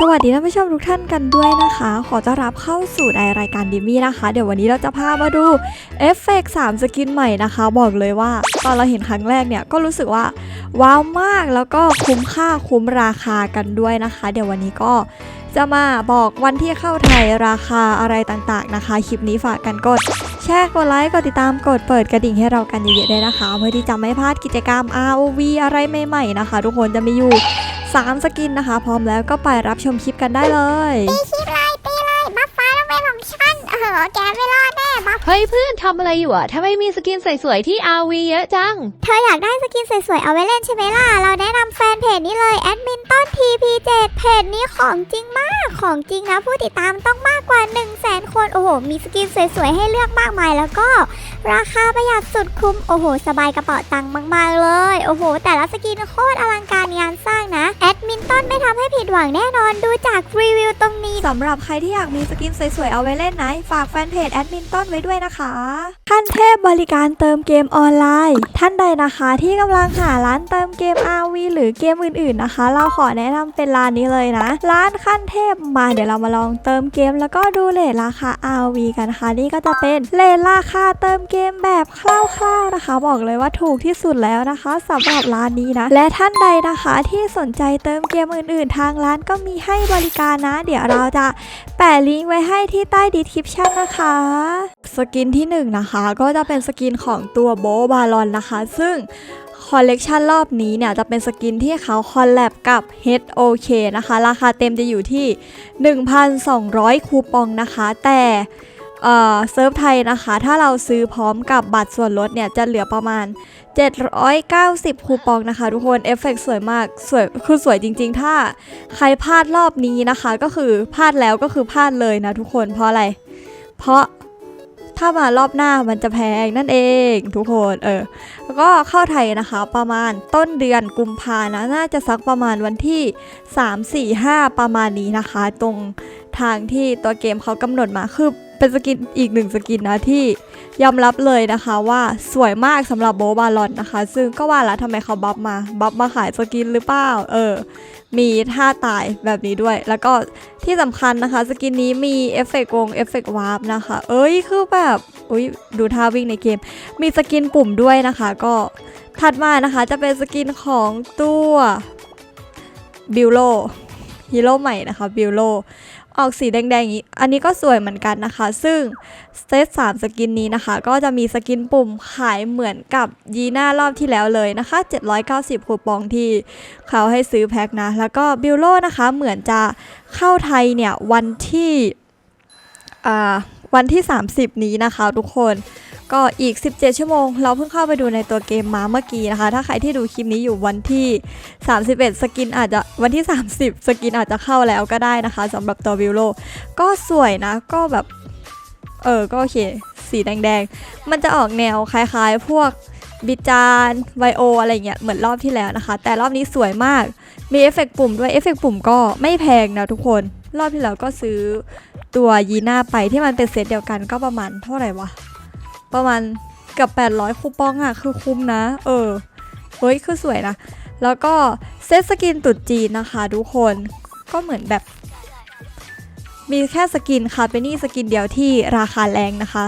สวัสดีท่านผู้ชมทุกท่านกันด้วยนะคะ ขอต้อนรับเข้าสู่ในรายการดิมี่นะคะ เดี๋ยววันนี้เราจะพามาดูเอฟเฟกต์3สกินใหม่นะคะ บอกเลยว่า ตอนเราเห็นครั้งแรกเนี่ยก็รู้สึกว่า ว้าวมากแล้วก็คุ้มค่าคุ้มราคากันด้วยนะคะ เดี๋ยววันนี้ก็จะมาบอกวันที่เข้าไทยราคาอะไรต่างๆนะคะ คลิปนี้ฝากกันกด แชร์กดไลค์กดติดตามกดเปิดกระดิ่งให้เรากันเยอะๆด้วยนะคะ เพื่อที่จะไม่พลาดกิจกรรม ROV อะไรใหม่ๆนะคะ ทุกคนจะมีอยู่ 3 สกินนะคะ พร้อมแล้วก็ไปรับชมคลิปกันได้เลย ตีคลิปไลยตีไลยบัฟฟ้าต้องเป็นของฉันเออแกไม่รอดแน่บัฟ เฮ้ยเพื่อนทำอะไรอยู่อะทำไมมีสกินสวยๆที่อวีเยอะจัง เธออยากได้สกินสวยๆเอาไว้เล่นใช่ไหมล่ะ เราแนะนำแฟนเพจนี้เลยแอดมินต้น TP7 เพจนี้ของจริงมาก ของจริงนะผู้ติดตามต้องมากกว่า 1 0 0 0 0แสนคน โอ้โห มีสกินสวยๆให้เลือกมากมายแล้วก็ ราคาประหยัดสุดคุ้ม โอ้โห สบายกระเป๋าตังค์มากๆเลย โอ้โห แต่ละสกินโคตรอลังการงานสร้างนะ แอดมินต้นไม่ทำให้ผิดหวังแน่นอนดูจากรีวิวตรงนี้สำหรับใครที่อยากมีสกินสวยๆ เอาไว้เล่นนะฝากแฟนเพจแอดมินต้นไว้ด้วยนะคะขั้นเทพบริการเติมเกมออนไลน์ ท่านใดนะคะที่กำลังหาร้านเติมเกม RV หรือเกมอื่นๆนะคะ เราขอแนะนำเป็นร้านนี้เลยนะ ร้านขั้นเทพมาเดี๋ยวเรามาลองเติมเกม แล้วก็ดูเลทราคา RV กันนะคะนี่ก็จะเป็นเลทราคาเติมเกกมแบบคร่าวๆนะคะ บอกเลยว่าถูกที่สุดแล้วนะคะสำหรับร้านนี้นะ และท่านใดนะคะที่สนใจเติมเกมอื่นๆ ทางร้านก็มีให้บริการนะ เดี๋ยวเราจะแปะลิงก์ไว้ให้ที่ใต้ดีคริปชั่นนะคะ สกินที่1นงนะคะก็จะเป็นสกินของตัวโบบาลอนนะคะ ซึ่งคอลเลกชันรอบนี้เนี่ยจะเป็นสกินที่เขาคอลแลบกับ HOK นะคะ ราคาเต็มจะอยู่ที่ 1,200 คูปองนะคะ แต่ เซิร์ฟไทยนะคะ ถ้าเราซื้อพร้อมกับบัตรส่วนลดเนี่ยจะเหลือประมาณ 790 คูปองนะคะ ทุกคนเอฟเฟกต์สวยมากสวยคือสวยจริง ๆ ถ้าใครพลาดรอบนี้นะคะ ก็คือพลาดแล้วก็คือพลาดเลยนะทุกคนเพราะอะไร เพราะถ้ามารอบหน้ามันจะแพงนั่นเองทุกคนเออแล้วก็เข้าไทยนะคะประมาณต้นเดือนกุมภานะน่าจะสักประมาณวันที่ 3 4 5 ประมาณนี้นะคะ ตรงทางที่ตัวเกมเขากำหนดมาคือ เป็นสกินอีกหนึ่งสกินนะที่ยอมรับเลยนะคะว่าสวยมากสำหรับโบบาลอนนะคะ ซึ่งก็ว่าแล้วทำไมเขาบัฟมาบัฟมาขายสกินหรือเปล่าเออ มีท่าตายแบบนี้ด้วย แล้วก็ที่สำคัญนะคะ สกินนี้มีเอฟเฟกต์วงเอฟเฟกต์วาร์ปนะคะ เอ้ยคือแบบอุ้ยดูท่าวิ่งในเกม มีสกินปุ่มด้วยนะคะ ก็ถัดมานะคะจะเป็นสกินของตัวบิลโลฮีโร่ใหม่นะคะบิลโล ออกสีแดงๆอย่างนี้ อันนี้ก็สวยเหมือนกันนะคะ ซึ่งเซตสามสกินนี้นะคะ ก็จะมีสกินปุ่มขายเหมือนกับยีน่ารอบที่แล้วเลยนะคะ 790คูปองที่เขาให้ซื้อแพ็คนะ แล้วก็บิลโลนะคะเหมือนจะเข้าไทยเนี่ยวันที่อ่าวันที่ 30 นี้นะคะทุกคน ก็อีก 17 ชั่วโมง เราเพิ่งเข้าไปดูในตัวเกมมาเมื่อกี้นะคะ ถ้าใครที่ดูคลิปนี้อยู่วันที่ 31 สกินอาจจะวันที่ 30 สกินอาจจะเข้าแล้วก็ได้นะคะสำหรับตัวบิลโลก็สวยนะก็แบบ เออ ก็โอเค สีแดงๆ มันจะออกแนวคล้ายๆ พวกบิจานไวโออะไรเงี้ยเหมือนรอบที่แล้วนะคะ แต่รอบนี้สวยมากมีเอฟเฟกต์ปุ่มด้วยเอฟเฟกต์ปุ่มก็ไม่แพงนะทุกคน รอบที่แล้วก็ซื้อตัวยีน่าไปที่มันเป็นเซตเดียวกันก็ประมาณเท่าไหร่วะ ประมาณกับ 800 คูปองอะคือคุ้มนะ เออเฮ้ยคือสวยนะ แล้วก็เซตสกินตุดจีนนะคะทุกคนก็เหมือนแบบ มีแค่สกินคาเปนี่สกินเดียวที่ราคาแรงนะคะ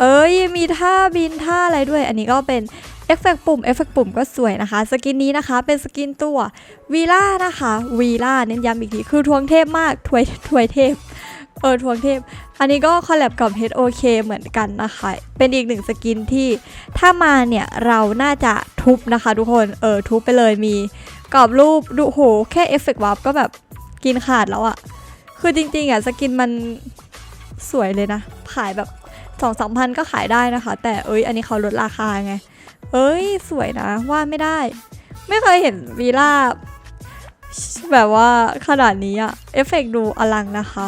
เอ้ยมีท่าบินท่าอะไรด้วย อันนี้ก็เป็นเอฟเฟกต์ปุ่มเอฟเฟกต์ปุ่มก็สวยนะคะ สกินนี้นะคะเป็นสกินตัววีล่านะคะวีล่าเน้นย้ำอีกทีคือทวงเทพมาก ถวยถวยเทพ เออทวงเทพ อันนี้ก็คอลแลบกับ HOK เหมือนกันนะคะ เป็นอีกหนึ่งสกินที่ถ้ามาเนี่ยเราน่าจะทุบนะคะทุกคน เออทุบไปเลยมีกรอบรูปดูโหแค่เอฟเฟกต์วาร์ปก็แบบกินขาดแล้วอะคือจริงๆอะสกินมันสวยเลยนะ ขายแบบสองสามพันก็ขายได้นะคะ แต่เอ้ยอันนี้เขาลดราคาไง เอ้ยสวยนะว่าไม่ได้ ไม่เคยเห็นวีล่าแบบว่าขนาดนี้อะเอฟเฟกต์ดูอลังนะคะ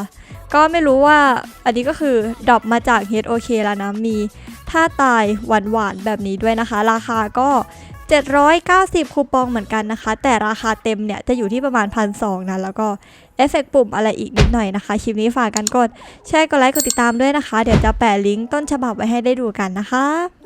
ก็ไม่รู้ว่าอันนี้ก็คือดรอปมาจาก HOK แล้วนะ มีท่าตายหวานหวานแบบนี้ด้วยนะคะ ราคาก็ 790 คูปองเหมือนกันนะคะ แต่ราคาเต็มเนี่ย จะอยู่ที่ประมาณพันสนะ แล้วก็เอฟเฟกต์ปุ่มอะไรอีกนิดหน่อยนะคะ คลิปนี้ฝากกันกดแชร์กดไลค์กดติดตามด้วยนะคะ เดี๋ยวจะแปะลิงก์ต้นฉบับไว้ให้ได้ดูกันนะคะ